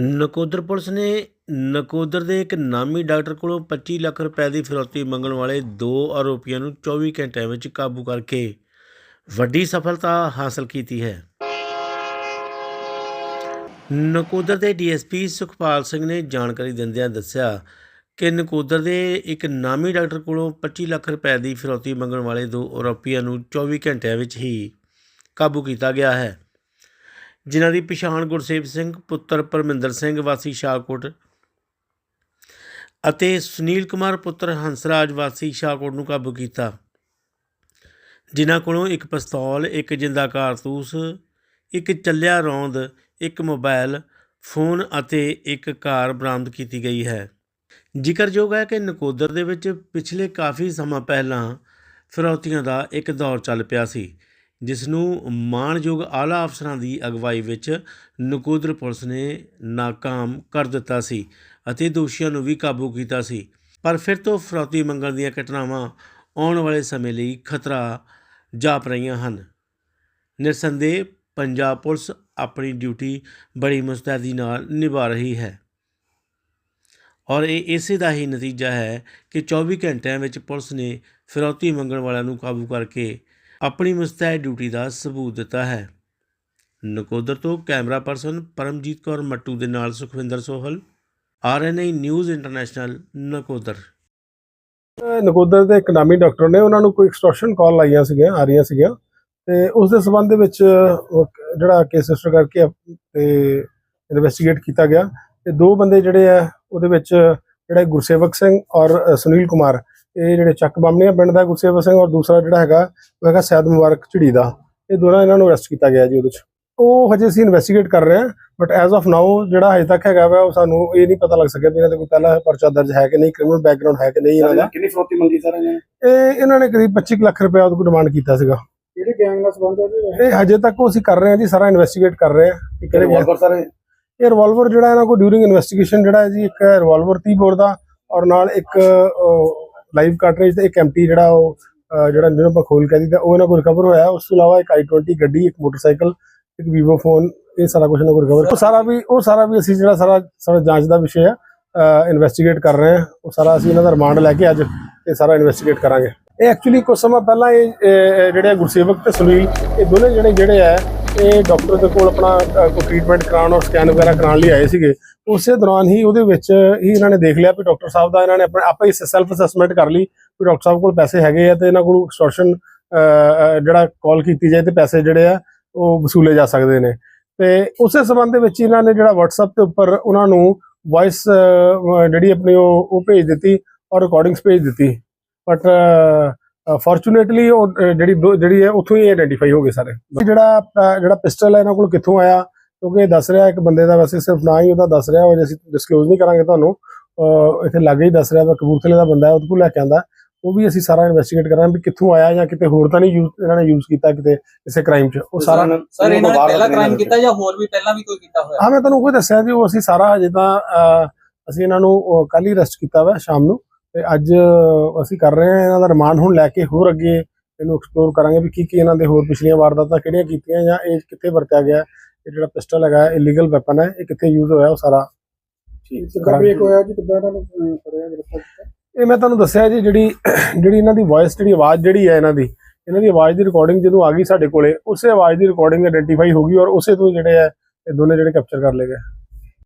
Nakodar police ਨੇ ਨਕੋਦਰ ਦੇ ਇੱਕ ਨਾਮੀ ਡਾਕਟਰ ਕੋਲੋਂ 25 ਲੱਖ ਰੁਪਏ ਦੀ ਫਿਰੌਤੀ ਮੰਗਣ ਵਾਲੇ ਦੋ ਆਰੋਪੀਆਂ ਨੂੰ 24 ਘੰਟਿਆਂ ਵਿੱਚ ਕਾਬੂ ਕਰਕੇ ਵੱਡੀ ਸਫਲਤਾ ਹਾਸਲ ਕੀਤੀ ਹੈ। ਨਕੋਦਰ ਦੇ ਡੀਐਸਪੀ ਸੁਖਪਾਲ ਸਿੰਘ ਨੇ ਜਾਣਕਾਰੀ ਦਿੰਦਿਆਂ ਦੱਸਿਆ ਕਿ ਨਕੋਦਰ ਦੇ ਇੱਕ ਨਾਮੀ ਡਾਕਟਰ ਕੋਲੋਂ 25 ਲੱਖ ਰੁਪਏ ਦੀ ਫਿਰੌਤੀ ਮੰਗਣ ਵਾਲੇ ਦੋ ਆਰੋਪੀਆਂ ਨੂੰ 24 ਘੰਟਿਆਂ ਵਿੱਚ ਹੀ ਕਾਬੂ ਕੀਤਾ ਗਿਆ ਹੈ। ਜਿਨ੍ਹਾਂ ਦੀ ਪਛਾਣ ਗੁਰਸੇਵ ਸਿੰਘ, ਪੁੱਤਰ ਪਰਮਿੰਦਰ ਸਿੰਘ, ਵਾਸੀ ਸ਼ਾਹਕੋਟ ਅਤੇ ਸੁਨੀਲ ਕੁਮਾਰ, ਪੁੱਤਰ ਹੰਸਰਾਜ, ਵਾਸੀ ਸ਼ਾਹਕੋਟ ਨੂੰ ਕਾਬੂ ਕੀਤਾ। ਜਿਨ੍ਹਾਂ ਕੋਲੋਂ ਇੱਕ ਪਿਸਤੌਲ, ਇੱਕ ਜਿੰਦਾ ਕਾਰਤੂਸ, ਇੱਕ ਚੱਲਿਆ ਰੌਂਦ, ਇੱਕ ਮੋਬਾਈਲ ਫੋਨ ਅਤੇ ਇੱਕ ਕਾਰ ਬਰਾਮਦ ਕੀਤੀ ਗਈ ਹੈ। ਜ਼ਿਕਰਯੋਗ ਹੈ ਕਿ ਨਕੋਦਰ ਦੇ ਵਿੱਚ ਪਿਛਲੇ ਕਾਫੀ ਸਮਾਂ ਪਹਿਲਾਂ ਫਿਰੌਤੀਆਂ ਦਾ ਇੱਕ ਦੌਰ ਚੱਲ ਪਿਆ ਸੀ। ਜਿਸ ਨੂੰ ਮਾਣਯੋਗ ਆਲਾ ਅਫਸਰਾਂ ਦੀ ਅਗਵਾਈ ਵਿੱਚ ਨਕੋਦਰ ਪੁਲਿਸ ਨੇ ਨਾਕਾਮ ਕਰ ਦਿੱਤਾ ਸੀ ਅਤੇ ਦੋਸ਼ੀਆਂ ਨੂੰ ਵੀ ਕਾਬੂ ਕੀਤਾ ਸੀ। ਪਰ ਫਿਰ ਤੋਂ ਫਰੌਤੀ ਮੰਗਣ ਦੀਆਂ ਘਟਨਾਵਾਂ ਆਉਣ ਵਾਲੇ ਸਮੇਂ ਲਈ ਖਤਰਾ ਜਾਪ ਰਹੀਆਂ ਹਨ। ਨਿਰਸੰਦੇਹ ਪੰਜਾਬ ਪੁਲਿਸ ਆਪਣੀ ਡਿਊਟੀ ਬੜੀ ਮੁਸਤੈਦੀ ਨਾਲ ਨਿਭਾ ਰਹੀ ਹੈ। ਔਰ ਇਹ ਇਸੇ ਦਾ ਹੀ ਨਤੀਜਾ ਹੈ ਕਿ 24 ਘੰਟਿਆਂ ਵਿੱਚ ਪੁਲਿਸ ਨੇ ਫਿਰੌਤੀ ਮੰਗਣ ਵਾਲਿਆਂ ਨੂੰ ਕਾਬੂ ਕਰਕੇ ਆਪਣੀ ਮੁਸਤੈਦ ਡਿਊਟੀ ਦਾ ਸਬੂਤ ਦਿੱਤਾ ਹੈ। ਨਕੋਦਰ ਤੋਂ ਕੈਮਰਾ ਪਰਸਨ ਪਰਮਜੀਤ ਕੌਰ ਮੱਟੂ ਦੇ ਨਾਲ Sukhwinder Sohal RNI news international, Nakodar. Nakodar ਦੇ ਇੱਕ ਡਾਕਟਰ ਨੇ ਉਹਨਾਂ ਨੂੰ ਕੋਈ ਐਕਸਟੋਰਸ਼ਨ ਕਾਲ ਆਈਆਂ ਸੀਗੀਆਂ, ਆ ਰਹੀਆਂ ਸੀਗੀਆਂ ਤੇ ਉਸ ਦੇ ਸਬੰਧ ਦੇ ਵਿੱਚ ਜਿਹੜਾ ਕੇਸ ਰਜਿਸਟਰ ਕਰਕੇ ਤੇ ਇਨਵੈਸਟੀਗੇਟ ਕੀਤਾ ਗਿਆ ਤੇ ਦੋ ਬੰਦੇ ਜਿਹੜੇ ਆ ਉਹਦੇ ਵਿੱਚ ਜਿਹੜਾ ਗੁਰਸੇਵਕ ਸਿੰਘ ਔਰ ਸੁਨੀਲ ਕੁਮਾਰ ਇਹ ਜਿਹੜੇ ਚੱਕ ਬਾਮਣੀਆਂ ਪਿੰਡ ਦਾ ਗੁਰਸੇਵਕ ਸਿੰਘ ਔਰ ਦੂਸਰਾ ਜਿਹੜਾ ਹੈਗਾ ਉਹ ਹੈਗਾ ਸੈਦ ਮੁਬਾਰਕ ਝਿੜੀ ਦਾ। ਇਹ ਦੋਨਾਂ ਇਹਨਾਂ ਨੂੰ ਅਰੈਸਟ ਕੀਤਾ ਗਿਆ ਜੀ ਉਹਦੇ ਵਿੱਚ ਉਹ ਹਜੇ ਅਸੀਂ ਇਨਵੈਸਟੀਗੇਟ ਕਰ ਰਹੇ ਹਾਂ ਬਟ ਐਜ਼ ਆਫ ਨਾਓ ਜਿਹੜਾ ਹਜੇ ਤੱਕ ਹੈਗਾ ਵਾ ਉਹ ਸਾਨੂੰ ਇਹ ਨਹੀਂ ਪਤਾ ਲੱਗ ਸਕਿਆ ਵੀ ਇਹਨਾਂ ਦੇ ਕੋਈ ਪਹਿਲਾ ਪਰਚਾ ਦਰਜ ਹੈ ਕਿ ਨਹੀਂ ਕ੍ਰਿਮੀਨਲ ਬੈਕਗ੍ਰਾਉਂਡ ਹੈ ਕਿ ਨਹੀਂ ਇਹਨਾਂ ਦਾ। ਕਿੰਨੀ ਫਰੋਤੀ ਮੰਗੀ ਸਰ ਇਹਨਾਂ ਨੇ? ਇਹ ਇਹਨਾਂ ਨੇ ਕਰੀਬ 25 ਕੁ ਲੱਖ ਰੁਪਏ ਉਹਦੇ ਕੋਲ ਡਿਮਾਂਡ ਕੀਤਾ ਸੀਗਾ। ਕਿਹੜੇ ਗੈਂਗ ਨਾਲ ਸੰਬੰਧ ਹੈ ਇਹ ਹਜੇ ਤੱਕ ਉਹ ਅਸੀਂ ਕਰ ਰਹੇ ਹਾਂ ਜੀ ਸਾਰਾ ਇਨਵੈਸਟੀਗੇਟ ਕਰ ਰਹੇ ਹਾਂ। ਕਿ ਕਿਹੜੇ ਰਿਵਾਲਵਰ ਸਰ ਇਹ? ਰਿਵਾਲਵਰ ਜਿਹੜਾ ਇਹਨਾਂ ਕੋਲ ਡਿਊਰਿੰਗ ਇਨਵੈਸਟੀਗੇਸ਼ਨ ਜਿਹੜਾ ਹੈ ਜੀ ਇੱਕ ਰਿਵਾਲਵਰ 30 ਬੋਰ ਦਾ ਔਰ ਨਾਲ ਇੱਕ ਲਾਈਵ ਕਾਰਟ੍ਰਿਜ ਤੇ ਇੱਕ ਐਮਟੀ ਜਿਹੜਾ ਉਹ ਜਿਹੜਾ ਜਿਹਨੂੰ ਆਪਾਂ ਖੋਲ ਕੇ ਦਿੱਤਾ ਉਹ ਇਹਨਾਂ ਕੋਲ ਰਿਕਵਰ ਹੋਇਆ। ਉਸ ਤੋਂ ਇਲਾਵਾ ਇੱਕ i20 ਗੱਡੀ, ਇੱਕ ਮੋਟਰਸਾਈਕਲ, ਇੱਕ ਵੀਵੋ ਫੋਨ ਇਹ ਸਾਰਾ ਕੁਝ ਇਹਨਾਂ ਕੋਲ ਰਿਕਵਰ ਉਹ ਸਾਰਾ ਵੀ ਉਹ ਸਾਰਾ ਵੀ ਅਸੀਂ ਜਿਹੜਾ ਸਾਰਾ ਸਾਰਾ ਜਾਂਚ ਦਾ ਵਿਸ਼ੇ ਆ ਇਨਵੈਸਟੀਗੇਟ ਕਰ ਰਹੇ ਹਾਂ ਉਹ ਸਾਰਾ ਅਸੀਂ ਇਹਨਾਂ ਦਾ ਰਿਮਾਂਡ ਲੈ ਕੇ ਅੱਜ ਇਹ ਸਾਰਾ ਇਨਵੈਸਟੀਗੇਟ ਕਰਾਂਗੇ। ਇਹ ਐਕਚੁਅਲੀ ਕੁਝ ਸਮਾਂ ਪਹਿਲਾਂ ਇਹ ਜਿਹੜੇ ਆ ਗੁਰਸੇਵਕ ਤੇ ਸੁਨੀਲ, ਇਹ ਦੋਨੇ ਜਿਹੜੇ ਜਿਹੜੇ ਆ ਇਹ ਡਾਕਟਰ ਦੇ ਕੋਲ ਆਪਣਾ ਕੋਈ ਟ੍ਰੀਟਮੈਂਟ ਕਰਾਉਣ ਔਰ ਸਕੈਨ ਵਗੈਰਾ ਕਰਾਉਣ ਲਈ ਆਏ ਸੀਗੇ ਉਸੇ ਦੌਰਾਨ ਹੀ ਉਹਦੇ ਵਿੱਚ ਹੀ ਇਹਨਾਂ ਨੇ ਦੇਖ ਲਿਆ ਵੀ ਡਾਕਟਰ ਸਾਹਿਬ ਦਾ ਇਹਨਾਂ ਨੇ ਆਪਣਾ, ਆਪੇ ਹੀ ਸੈਲਫ ਅਸੈਸਮੈਂਟ ਕਰ ਲਈ ਵੀ ਡਾਕਟਰ ਸਾਹਿਬ ਕੋਲ ਪੈਸੇ ਹੈਗੇ ਆ ਤੇ ਇਹਨਾਂ ਕੋਲ ਐਕਸਟੋਰਸ਼ਨ ਜਿਹੜਾ ਕਾਲ ਕੀਤੀ ਜਾਏ ਤੇ ਪੈਸੇ ਜਿਹੜੇ ਆ, ਉਹ ਵਸੂਲੇ ਜਾ ਸਕਦੇ ਨੇ। ਤੇ ਉਸੇ ਸੰਬੰਧ ਦੇ ਵਿੱਚ ਇਹਨਾਂ ਨੇ ਜਿਹੜਾ WhatsApp ਦੇ ਉੱਪਰ ਉਹਨਾਂ ਨੂੰ ਵਾਇਸ ਜਿਹੜੀ ਆਪਣੀ ਉਹ ਉਹ ਭੇਜ ਦਿੱਤੀ ਔਰ ਰਿਕਾਰਡਿੰਗਸ ਭੇਜ ਦਿੱਤੀ। ਬਟ ਫੋਰਚੂਨੇਟਲੀ ਉਹ ਜਿਹੜੀ ਜਿਹੜੀ ਹੈ ਉੱਥੋਂ ਹੀ ਆਇਡੈਂਟੀਫਾਈ ਹੋ ਗਏ ਸਾਰੇ। ਜਿਹੜਾ ਜਿਹੜਾ ਪਿਸਟਲ ਹੈ ਇਹਨਾਂ ਕੋਲ ਕਿੱਥੋਂ ਆਇਆ ਕਿਉਂਕਿ ਇਹ ਦੱਸ ਰਿਹਾ ਇੱਕ ਬੰਦੇ ਦਾ ਵੈਸੇ ਸਿਰਫ ਨਾਂ ਹੀ ਉਹਦਾ ਦੱਸ ਰਿਹਾ ਉਹ ਜੇ ਅਸੀਂ ਡਿਸਕਲੋਜ਼ ਨਹੀਂ ਕਰਾਂਗੇ ਤੁਹਾਨੂੰ ਇੱਥੇ ਲਾਗੇ ਹੀ ਦੱਸ ਰਿਹਾ ਵਾ ਕਬੂਰਥਲੇ ਦਾ ਬੰਦਾ ਹੈ ਉਹਦੇ ਕੋਲ ਲੈ ਕੇ ਆਂਦਾ। ਉਹ ਵੀ ਅਸੀਂ ਸਾਰਾ ਇਨਵੈਸਟੀਗੇਟ ਕਰਾਂਗੇ ਵੀ ਕਿੱਥੋਂ ਆਇਆ ਜਾਂ ਕਿਤੇ ਹੋਰ ਤਾਂ ਨਹੀਂ ਯੂਜ਼ ਇਹਨਾਂ ਨੇ ਯੂਜ਼ ਕੀਤਾ ਕਿਤੇ ਕਿਸੇ ਕ੍ਰਾਈਮ 'ਚ। ਉਹ ਸਾਰਾ ਸਰ ਇਹਨਾਂ ਨੇ ਪਹਿਲਾ ਕ੍ਰਾਈਮ ਕੀਤਾ ਜਾਂ ਹੋਰ ਵੀ ਪਹਿਲਾਂ ਵੀ ਕੋਈ ਕੀਤਾ ਹੋਇਆ? ਹਾਂ ਮੈਂ ਤੁਹਾਨੂੰ ਉਹ ਦੱਸਿਆ ਜੀ ਉਹ ਅਸੀਂ ਸਾਰਾ ਹਜੇ ਤਾਂ ਅਸੀਂ ਇਹਨਾਂ ਨੂੰ ਕੱਲ ਹੀ ਅਰੈਸਟ ਕੀਤਾ ਵਾ ਸ਼ਾਮ ਨੂੰ। ਤੇ ਅੱਜ ਅਸੀਂ ਕਰ ਰਹੇ ਹਾਂ ਇਹਨਾਂ ਦਾ ਰਿਮਾਂਡ ਹੁਣ ਲੈ ਕੇ ਹੋਰ ਅੱਗੇ ਇਹਨੂੰ ਐਕਸਪਲੋਰ ਕਰਾਂਗੇ ਵੀ ਕੀ ਕੀ ਇਹਨਾਂ ਦੇ ਹੋਰ ਪਿਛਲੀਆਂ ਵਾਰਦਾਤਾਂ ਕਿਹੜੀਆਂ ਕੀਤੀਆਂ ਜਾਂ ਇਹ ਕਿੱਥੇ ਵਰਤਿਆ ਗਿਆ। ਇਹ ਜਿਹੜਾ ਪਿਸਟਲ ਹੈਗਾ ਇਲੀਗਲ ਵੈਪਨ ਹੈ ਇਹ ਕਿੱਥੇ ਯੂਜ਼ ਹੋਇਆ ਉਹ ਸਾਰਾ ਕਿੱਦਾਂ ਬ੍ਰੇਕ ਹੋਇਆ ਜੀ? ਕਿੱਦਾਂ ਇਹਨਾਂ ਨੂੰ ਅਹ, ਫੜਿਆ ਗ੍ਰਿਫਤਾਰ ਕੀਤਾ? ਇਹ ਮੈਂ ਤੁਹਾਨੂੰ ਦੱਸਿਆ ਜੀ ਜਿਹੜੀ ਜਿਹੜੀ ਇਹਨਾਂ ਦੀ ਵੌਇਸ ਜਿਹੜੀ ਆਵਾਜ਼ ਜਿਹੜੀ ਹੈ ਇਹਨਾਂ ਦੀ ਇਹਨਾਂ ਦੀ ਆਵਾਜ਼ ਦੀ ਰਿਕਾਰਡਿੰਗ ਜਦੋਂ ਆ ਗਈ ਸਾਡੇ ਕੋਲੇ ਉਸੇ ਆਵਾਜ਼ ਦੀ ਰਿਕਾਰਡਿੰਗ ਆਇਡੈਂਟੀਫਾਈ ਹੋ ਗਈ ਔਰ ਉਸੇ ਤੋਂ ਜਿਹੜੇ ਹੈ ਇਹ ਦੋਨੇ ਜਿਹੜੇ ਕੈਪਚਰ ਕਰ ਲਏ ਗਏ।